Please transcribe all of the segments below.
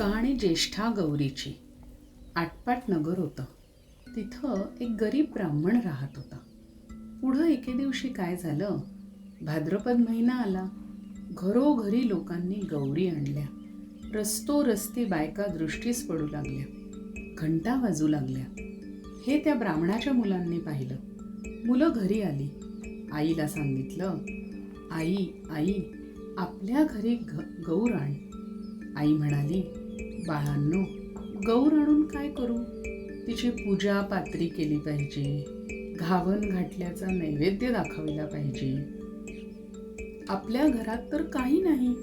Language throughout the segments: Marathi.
कहाणी ज्येष्ठा गौरीची. आटपाट नगर होतं. तिथं एक गरीब ब्राह्मण राहत होता. पुढं एके दिवशी काय झालं? भाद्रपद महिना आला. घरोघरी लोकांनी गौरी आणल्या. रस्तो रस्ती बायका दृष्टीस पडू लागल्या. घंटा वाजू लागल्या. हे त्या ब्राह्मणाच्या मुलांनी पाहिलं. मुलं घरी आली. आईला सांगितलं आई आई आपल्या घरी घ गौर आण. आई म्हणाली बाळांनो गौर आणून काय करू? तिची पूजा पात्री केली पाहिजे. घावन घाटल्याचा नैवेद्य दाखविला पाहिजे. आपल्या घरात तर काही नाही.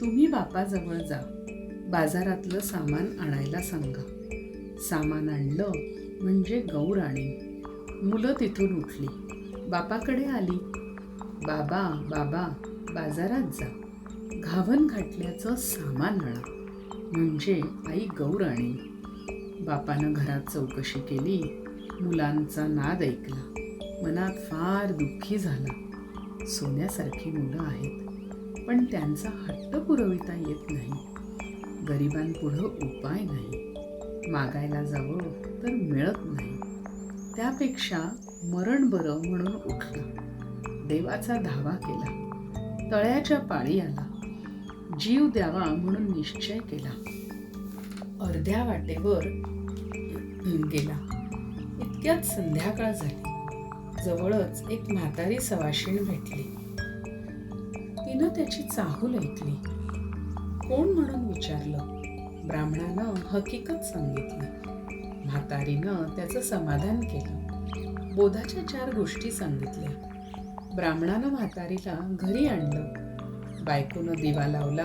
तुम्ही बापाजवळ जा. बाजारातलं सामान आणायला सांगा. सामान आणलं म्हणजे गौर आणे मुलं तिथून उठली. बापाकडे आली. बाबा बाबा बाजारात जा. घावन घाटल्याचं सामान आणा. म्हणजे आई गौर बापानं घरात चौकशी केली मुलांचा नाद ऐकला. मनात फार दुःखी झाला. सोन्यासारखी मुलं आहेत पण त्यांचा हट्ट पुरविता येत नाही. गरिबांपुढं उपाय नाही. मागायला जावं तर मिळत नाही. त्यापेक्षा मरण बरं म्हणून उठला. देवाचा धावा केला. तळ्याच्या पाळी आला. जीव द्यावा म्हणून निश्चय केला. अर्ध्या वाटेवर गेला. इतक्यात संध्याकाळ झाली. जवळच एक म्हातारी सवाशीण भेटली. तिनं त्याची चाहूल ऐकली. कोण म्हणून विचारलं? ब्राह्मणानं हकीकत सांगितली. म्हातारीनं त्याचं समाधान केलं. बोधाच्या चार गोष्टी सांगितल्या. ब्राह्मणानं म्हातारीला घरी आणलं. बायकोनं दिवा लावला.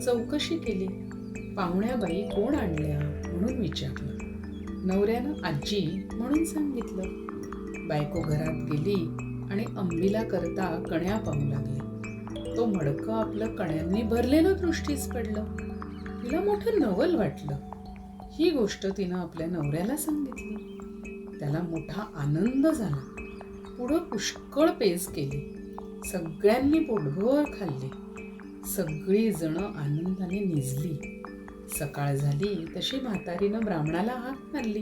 चौकशी केली. पाहुण्याबाई कोण आणल्या म्हणून विचारलं. नवऱ्यानं आजी म्हणून सांगितलं. बायको घरात गेली आणि अंबिला करता कण्या पाहू लागली. तो मडकं आपलं कण्यांनी भरलेलं दृष्टीच पडलं. तिला मोठं नवल वाटलं. ही गोष्ट तिनं आपल्या नवऱ्याला सांगितली. त्याला मोठा आनंद झाला. पुढं पुष्कळ पेज केली. सगळ्यांनी पोटभर खाल्ले. सगळीजणं आनंदाने निजली. सकाळ झाली तशी म्हातारीनं ब्राह्मणाला हाक मारली.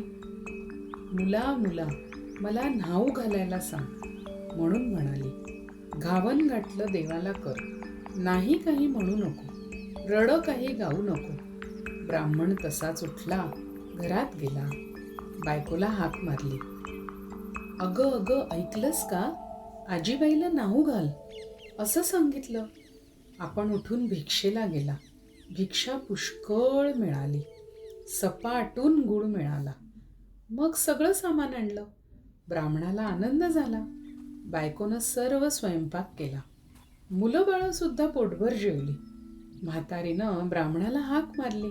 मुला मुला मला न्हाऊ घालायला सांग म्हणून म्हणाली घावन गाठलं देवाला कर. नाही काही म्हणू नको. रड काही गाऊ नको. ब्राह्मण तसाच उठला घरात गेला. बायकोला हाक मारली. अगं अगं ऐकलंस का? आजीबाईला नाहू घाल. असं सांगितलं. आपण उठून भिक्षेला गेला. भिक्षा पुष्कळ मिळाली. सपाटून गुळ मिळाला. मग सगळं सामान आणलं. ब्राह्मणाला आनंद झाला. बायकोनं सर्व स्वयंपाक केला. मुलं बाळंसुद्धा पोटभर जेवली. म्हातारीनं ब्राह्मणाला हाक मारली.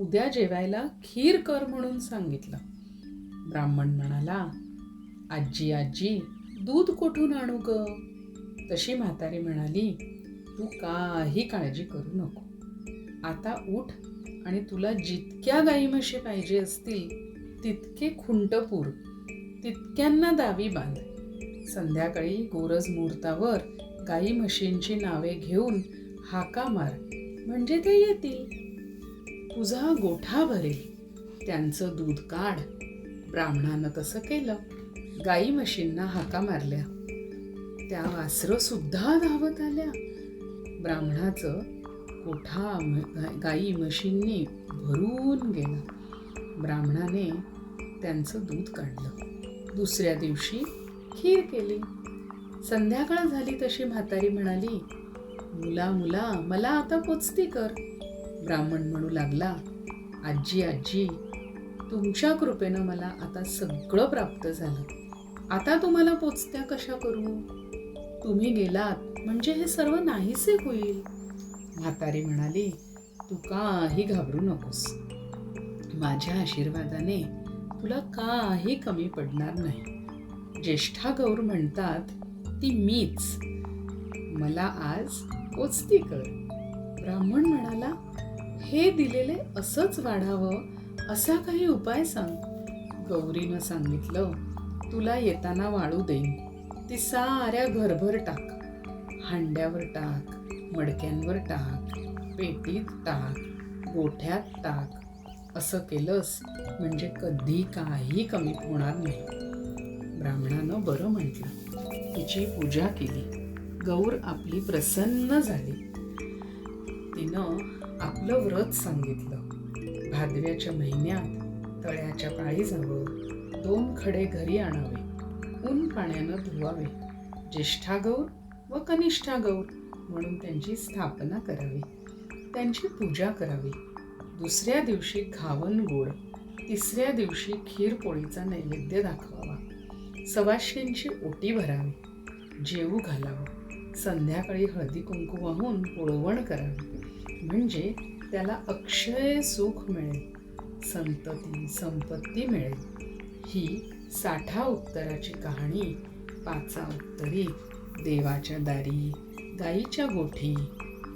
उद्या जेवायला खीर कर म्हणून सांगितलं. ब्राह्मण म्हणाला आजी आजी दूध कुठून आणू ग? तशी म्हातारी म्हणाली तू काही काळजी करू नको. आता उठ आणि तुला जितक्या गाई म्हशी पाहिजे असतील तितके खुंटपूर तितक्यांना दावी बांध. संध्याकाळी गोरज मुहूर्तावर गाई म्हशींची नावे घेऊन हाका मार. म्हणजे ते येतील. तुझा गोठा भरेल. त्यांचं दूध काढ. ब्राह्मणानं तसं केलं. गाई म्हशींना हाका मारल्या. त्या वासरं सुद्धा धावत आल्या. ब्राह्मणाचं कोठा गाई म्हशींनी भरून गेला. ब्राह्मणाने त्यांचं दूध काढलं. दुसऱ्या दिवशी खीर केली. संध्याकाळ झाली तशी म्हातारी म्हणाली मुला मुला मला आता पोचती कर. ब्राह्मण म्हणू लागला आजी आजी तुमच्या कृपेनं मला आता सगळं प्राप्त झालं. आता तुम्हाला पोचत्या कशा करू? तुम्ही गेलात म्हणजे हे सर्व नाहीसे होईल. म्हातारी म्हणाली तू काही घाबरू नकोस. माझ्या आशीर्वादाने तुला काही कमी पडणार नाही. ज्येष्ठा गौर म्हणतात ती मीच. मला आज पोचती कर ब्राह्मण म्हणाला हे दिलेले असंच वाढावं असा काही उपाय सांग. गौरीनं सांगितलं तुला येताना वाळू देईन. ती साऱ्या घरभर टाक. हांड्यावर टाक मडक्यांवर टाक पेटीत टाक गोठ्यात टाक. असं केलंस म्हणजे कधी काही कमी होणार नाही. ब्राह्मणानं बरं म्हटलं. तिची पूजा केली. गौर आपली प्रसन्न झाली. तिनं आपलं व्रत सांगितलं. भादव्याच्या महिन्यात तळ्याच्या पाळी जावं. दोन खडे घरी आणावे. ऊन पाण्यानं धुवावे. ज्येष्ठा गौर व कनिष्ठा गौर म्हणून त्यांची स्थापना करावी. त्यांची पूजा करावी. दुसऱ्या दिवशी घावन गोड तिसऱ्या दिवशी खीरपोळीचा नैवेद्य दाखवावा. सवाशेंची ओटी भरावी. जेवू घालावं. संध्याकाळी हळदी कुंकू वाहून पोळवण करावी. म्हणजे त्याला अक्षय सुख मिळेल. संतती संपत्ती मिळेल. ही साठा उत्तराची कहाणी पाचा उत्तरी देवाच्या दारी गाईच्या गोठी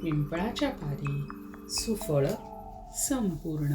पिंपळाच्या पारी सुफळ संपूर्ण.